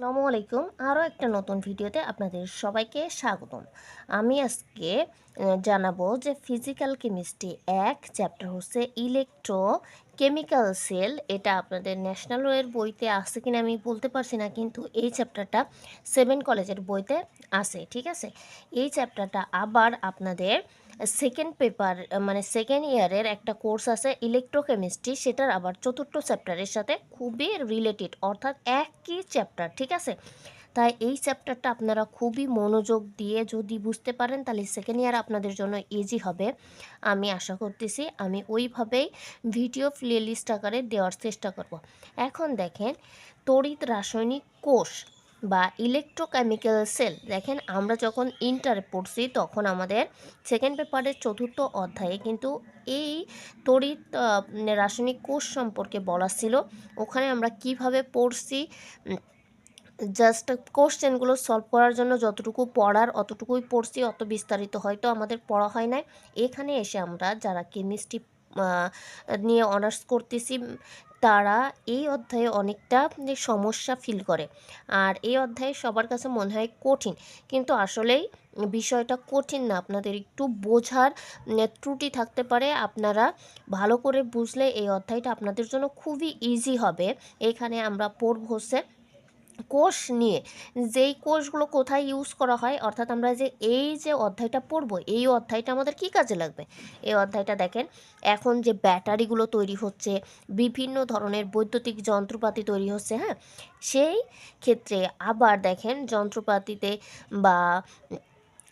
আসসালামু আলাইকুম। আরও একটা নতুন ভিডিওতে আপনাদের সবাইকে স্বাগতম। আমি আজকে জানাব যে ফিজিক্যাল কেমিস্ট্রি এক চ্যাপ্টার হচ্ছে ইলেকট্রো কেমিক্যাল সেল এটা আপনাদের ন্যাশনাল ওয়ের বইতে আছে কিনা আমি বলতে পারছি না, কিন্তু এই চ্যাপ্টারটা সেভেন কলেজের বইতে আছে, ঠিক আছে? এই চ্যাপ্টারটা আবার আপনাদের সেকেন্ড পেপার মানে সেকেন্ড ইয়ারের একটা কোর্স আছে ইলেকট্রোকেমিস্ট্রি সেটার আবার চতুর্থ চ্যাপ্টারের সাথে খুবই রিলেটেড অর্থাৎ একই চ্যাপ্টার ঠিক আছে? তাই এই চ্যাপ্টারটা আপনারা খুবই মনোযোগ দিয়ে যদি বুঝতে পারেন, তাহলে সেকেন্ড ইয়ার আপনাদের জন্য ইজি হবে। আমি আশা করতেছি আমি ওইভাবেই ভিডিও প্লেলিস্ট আকারে দেওয়ার চেষ্টা করব। এখন দেখেন তড়িৎ রাসায়নিক কোষ বা ইলেকট্রোকেমিক্যাল সেল দেখেন আমরা যখন ইন্টারে পড়ছি তখন আমাদের সেকেন্ড পেপারের চতুর্থ অধ্যায়ে কিন্তু এই তড়িৎ রাসায়নিক কোষ সম্পর্কে বলা ছিল। ওখানে আমরা কীভাবে পড়ছি জাস্ট কোশ্চেনগুলো সলভ করার জন্য যতটুকু পড়ার অতটুকুই পড়ছি, অত বিস্তারিত হয়তো আমাদের পড়া হয় না এখানে এসে আমরা যারা কেমিস্ট্রি নিয়ে অনার্স করতেছি তারা এই অধ্যায়ে অনেকটা সমস্যা ফিল করে। আর এই অধ্যায়ে সবার কাছে মনে হয় কঠিন। কিন্তু আসলেই বিষয়টা কঠিন না। আপনাদের একটু বোঝার ত্রুটি থাকতে পারে। আপনারা ভালো করে বুঝলে এই অধ্যায়টা আপনাদের জন্য খুবই ইজি হবে। এখানে আমরা পড়ব হচ্ছে কোষ নিয়ে, যেই কোষগুলো কোথায় ইউজ করা হয়, অর্থাৎ আমরা যে এই যে অধ্যায়টা পড়ব, এই অধ্যায়টা আমাদের কি কাজে লাগবে? এই অধ্যায়টা দেখেন, এখন যে ব্যাটারিগুলো তৈরি হচ্ছে, বিভিন্ন ধরনের বৈদ্যুতিক যন্ত্রপাতি তৈরি হচ্ছে হ্যাঁ? সেই ক্ষেত্রে আবার দেখেন, যন্ত্রপাতিতে বা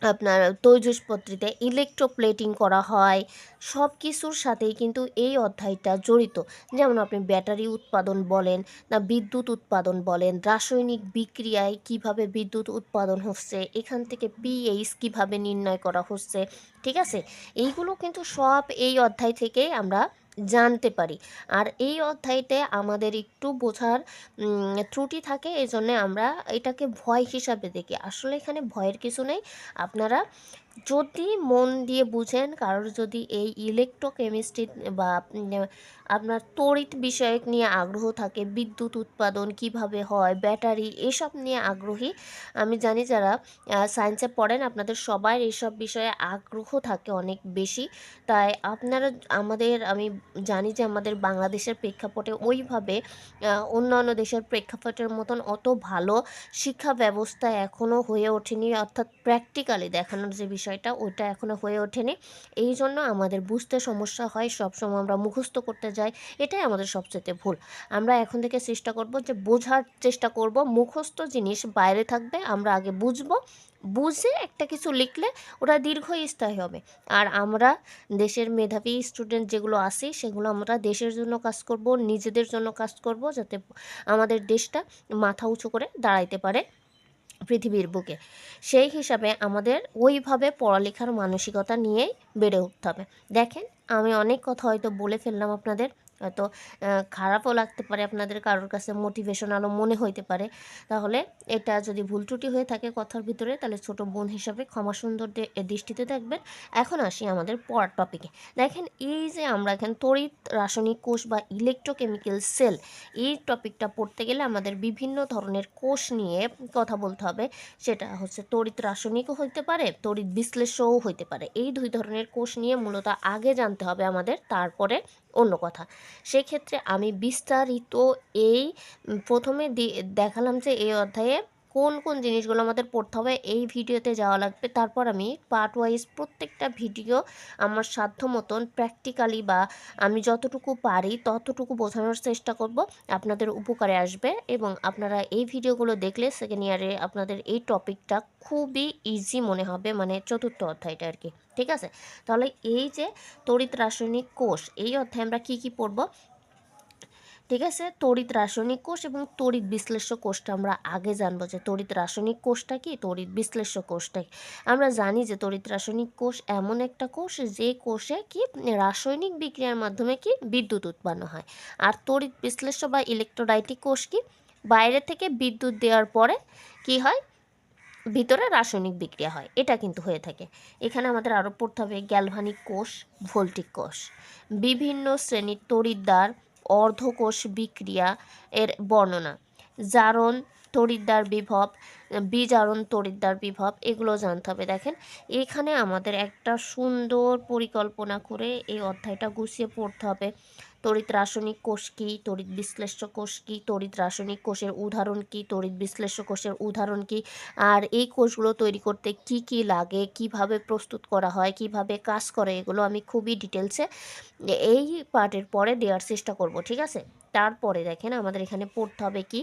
আপনার তৈজসপত্রিতে ইলেকট্রোপ্লেটিং করা হয় সব কিছুর সাথেই কিন্তু এই অধ্যায়টা জড়িত। যেমন আপনি ব্যাটারি উৎপাদন বলেন না, বিদ্যুৎ উৎপাদন বলেন, রাসায়নিক বিক্রিয়ায় কীভাবে বিদ্যুৎ উৎপাদন হচ্ছে, এখান থেকে পিএইচ কীভাবে নির্ণয় করা হচ্ছে, ঠিক আছে? এইগুলো কিন্তু সব এই অধ্যায় থেকেই আমরা জানতে পারি। আর এই অধ্যায়তে আমাদের একটু বোঝার ত্রুটি থাকে, এই জন্যে আমরা এটাকে ভয় হিসাবে দেখি। আসলে এখানে ভয়ের কিছু নেই। আপনারা যদি মন দিয়ে বুঝেন কারোর যদি এই ইলেকট্রোকেমিস্ট্রি বা আপনার তড়িৎ বিষয়ক নিয়ে আগ্রহ থাকে, বিদ্যুৎ উৎপাদন কীভাবে হয়, ব্যাটারি এসব নিয়ে আগ্রহী, আমি জানি যারা সায়েন্সে পড়েন, আপনাদের সবার এইসব বিষয়ে আগ্রহ থাকে অনেক বেশি। তাই আপনারা, আমাদের, আমি জানি যে আমাদের বাংলাদেশের প্রেক্ষাপটে ওইভাবে অন্যান্য দেশের প্রেক্ষাপটের মতন অত ভালো শিক্ষা ব্যবস্থা এখনও হয়ে ওঠেনি, অর্থাৎ প্র্যাকটিক্যালি দেখানোর যে বিষয়টা ওটা এখনও হয়ে ওঠেনি। এই জন্য আমাদের বুঝতে সমস্যা হয়, সবসময় আমরা মুখস্থ করতে যাই, এটাই আমাদের সবচেয়ে ভুল। আমরা এখন থেকে চেষ্টা করব যে বোঝার চেষ্টা করব, মুখস্থ জিনিস বাইরে থাকবে, আমরা আগে বুঝব, বুঝে একটা কিছু লিখলে ওটা দীর্ঘস্থায়ী হবে। আর আমরা দেশের মেধাবী স্টুডেন্ট যেগুলো আছি, সেগুলো আমরা দেশের জন্য কাজ করব, নিজেদের জন্য কাজ করব, যাতে আমাদের দেশটা মাথা উঁচু করে দাঁড়াইতে পারে। পৃথিবীর বুকে। সেই হিসাবে আমাদের ওইভাবে পড়ালেখার মানসিকতা নিয়েই বেড়ে উঠতে হবে। দেখেন, আমি অনেক কথা হয়তো বলে ফেললাম আপনাদের হয়তো খারাপও লাগতে পারে আপনাদের কারোর কাছে মোটিভেশন মোটিভেশনালও মনে হইতে পারে। তাহলে এটা যদি ভুল ত্রুটি হয়ে থাকে কথার ভিতরে, তাহলে ছোট বোন হিসাবে ক্ষমা সুন্দর দৃষ্টিতে দেখবেন। এখন আসি আমাদের পড়ার টপিকে দেখেন এই যে আমরা এখানে তড়িৎ, রাসায়নিক কোষ বা ইলেকট্রোকেমিক্যাল সেল এই টপিকটা পড়তে গেলে আমাদের বিভিন্ন ধরনের কোষ নিয়ে কথা বলতে হবে। সেটা হচ্ছে তড়িৎ রাসায়নিকও হইতে পারে, তড়িৎ বিশ্লেষও হইতে পারে। এই দুই ধরনের কোষ নিয়ে মূলত আগে জানতে হবে আমাদের, তারপরে অন্য কথা। সেক্ষেত্রে আমি বিস্তারিত এই প্রথমে দেখালাম যে এই অধ্যায়ে কোন কোন জিনিসগুলো আমাদের পড়তে হবে এই ভিডিওতে যাওয়া লাগবে। তারপর আমি পার্ট ওয়াইজ প্রত্যেকটা ভিডিও আমার সাধ্য মতন প্র্যাকটিক্যালি বা আমি যতটুকু পারি ততটুকু বোঝানোর চেষ্টা করব। আপনাদের উপকারে আসবে এবং আপনারা এই ভিডিওগুলো দেখলে সেকেন্ড ইয়ারে আপনাদের এই টপিকটা খুবই ইজি মনে হবে মানে চতুর্থ অধ্যায়টা আর কি। ঠিক আছে? তাহলে এই যে তড়িৎ রাসায়নিক কোষ, এই অধ্যায়ে আমরা কি কি পড়ব? ঠিক আছে? তড়িৎ রাসায়নিক কোষ এবং তড়িৎ বিশ্লেষ্য কোষটা আমরা আগে জানব যে তড়িৎ রাসায়নিক কোষটা কি? তড়িৎ বিশ্লেষ্য কোষটা আমরা জানি যে তড়িৎ রাসায়নিক কোষ এমন একটা কোষ যে কোষে কি রাসায়নিক বিক্রিয়ার মাধ্যমে কি বিদ্যুৎ উৎপন্ন হয়। আর তড়িৎ বিশ্লেষ্য বা ইলেকট্রোলাইটিক কোষ কি? বাইরে থেকে বিদ্যুৎ দেওয়ার পরে কি হয়? ভিতরে রাসায়নিক বিক্রিয়া হয়। এটা কিন্তু হয়ে থাকে। এখানে আমাদের আরও পড়তে হবে গ্যালভানিক কোষ, ভোল্টিক কোষ। বিভিন্ন শ্রেণির তড়িৎদ্বার অর্ধকোষ বিক্রিয়া এর বর্ণনা। জারণ তরিদ্দার বিভব, বিজারণ তরিদ্দার বিভব, এগুলো জানতে হবে। দেখেন, এখানে আমাদের একটা সুন্দর পরিকল্পনা করে এই অধ্যায়টা গুছিয়ে পড়তে হবে। তড়িৎ রাসায়নিক কোষ কী? তড়িৎ বিশ্লেষ্য কোষ কি? তড়িৎ রাসায়নিক কোষের উদাহরণ কী? তড়িৎ বিশ্লেষ্য কোষের উদাহরণ কী? আর এই কোষগুলো তৈরি করতে কি কি লাগে? কীভাবে প্রস্তুত করা হয়? কীভাবে কাজ করে? এগুলো আমি খুবই ডিটেলসে এই পার্টের পরে দেওয়ার চেষ্টা করব, ঠিক আছে? তারপরে দেখেন আমাদের এখানে পড়তে হবে কি?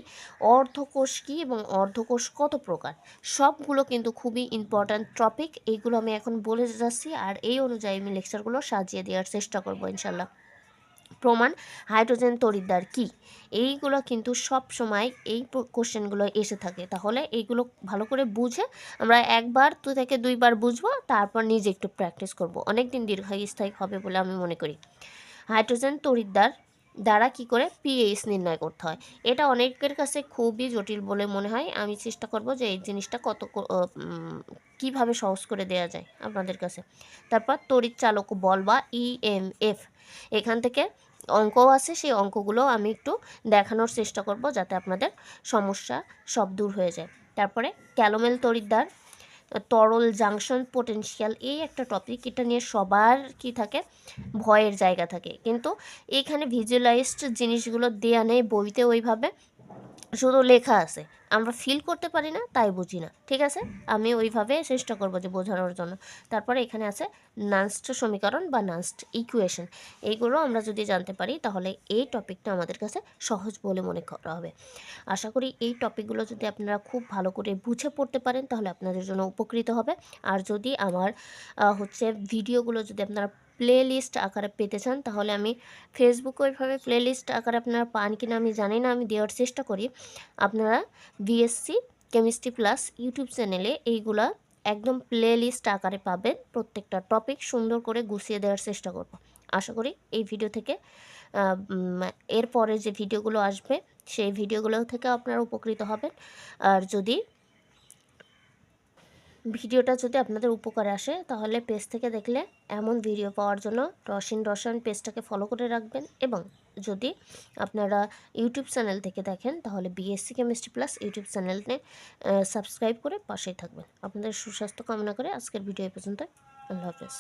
অর্ধকোষ কী এবং অর্ধকোষ কত প্রকার? সবগুলো কিন্তু খুবই ইম্পর্ট্যান্ট টপিক এইগুলো আমি এখন বলে যাচ্ছি আর এই অনুযায়ী আমি লেকচারগুলো সাজিয়ে দেওয়ার চেষ্টা করব ইনশাল্লাহ প্রমাণ হাইড্রোজেন তড়িৎদ্বার কি? এইগুলো কিন্তু সব সময় এই কোশ্চেনগুলো এসে থাকে। তাহলে এইগুলো ভালো করে বুঝে আমরা একবার, দু থেকে দুইবার বুঝব, তারপর নিজে একটু প্র্যাকটিস করব। অনেক দিন দীর্ঘস্থায়ী হবে বলে আমি মনে করি। হাইড্রোজেন তড়িৎদ্বার দ্বারা কি করে? পিএইচ নির্ণয় করতে হয়। এটা অনেকের কাছে খুবই জটিল বলে মনে হয়। আমি চেষ্টা করব যে এই জিনিসটা কত কীভাবে সহজ করে দেয়া যায় আপনাদের কাছে। তারপর তড়িৎ চালক বল বা ইএমএফ এখান থেকে অঙ্কও আছে, সেই অঙ্কগুলো আমি একটু দেখানোর চেষ্টা করব যাতে আপনাদের সমস্যা সব দূর হয়ে যায়। তারপরে ক্যালোমেল তরিদ্দার তরল জাংশন পোটেনশিয়াল এই একটা টপিক এটা নিয়ে সবার কি থাকে? ভয়ের জায়গা থাকে। কিন্তু এখানে ভিজুয়ালাইজড জিনিসগুলো দেয়া নেই বইতে ওইভাবে। শুধু লেখা আছে। আমরা ফিল করতে পারি না, তাই বুঝি না। ঠিক আছে? আমি ওইভাবে চেষ্টা করব যে বোঝানোর জন্য। তারপরে এখানে আছে নানস্ট সমীকরণ বা নানস্ট ইকুয়েশন এইগুলো আমরা যদি জানতে পারি, তাহলে এই টপিকটা আমাদের কাছে সহজ বলে মনে করা হবে। আশা করি এই টপিকগুলো যদি আপনারা খুব ভালো করে বুঝে পড়তে পারেন, তাহলে আপনাদের জন্য উপকৃত হবে। আর যদি আমার হচ্ছে ভিডিওগুলো যদি আপনারা প্লে লিস্ট আকারে পেতে চান, তাহলে আমি ফেসবুকে ওইভাবে প্লে লিস্ট আকারে আপনারা পান কিনা আমি জানি না, আমি দেওয়ার চেষ্টা করি। আপনারা বিএসসি কেমিস্ট্রি প্লাস ইউটিউব চ্যানেলে এইগুলা একদম প্লে লিস্ট আকারে পাবেন, প্রত্যেকটা টপিক সুন্দর করে গুছিয়ে দেওয়ার চেষ্টা করব। আশা করি এই ভিডিও থেকে এরপরে যে ভিডিওগুলো আসবে, সেই ভিডিওগুলো থেকে আপনারা উপকৃত হবেন। আর যদি ভিডিওটা যদি আপনাদের উপকারে আসে, তাহলে পেজ থেকে দেখলে এমন ভিডিও পাওয়ার জন্য রসিন রসায়ন পেজটাকে ফলো করে রাখবেন এবং যদি আপনারা ইউটিউব চ্যানেল থেকে দেখেন, তাহলে বিএসসি কেমিস্ট্রি প্লাস ইউটিউব চ্যানেলে সাবস্ক্রাইব করে পাশেই থাকবেন। আপনাদের সুস্বাস্থ্য কামনা করে আজকের ভিডিও পর্যন্ত আল্লাহ হাফেজ।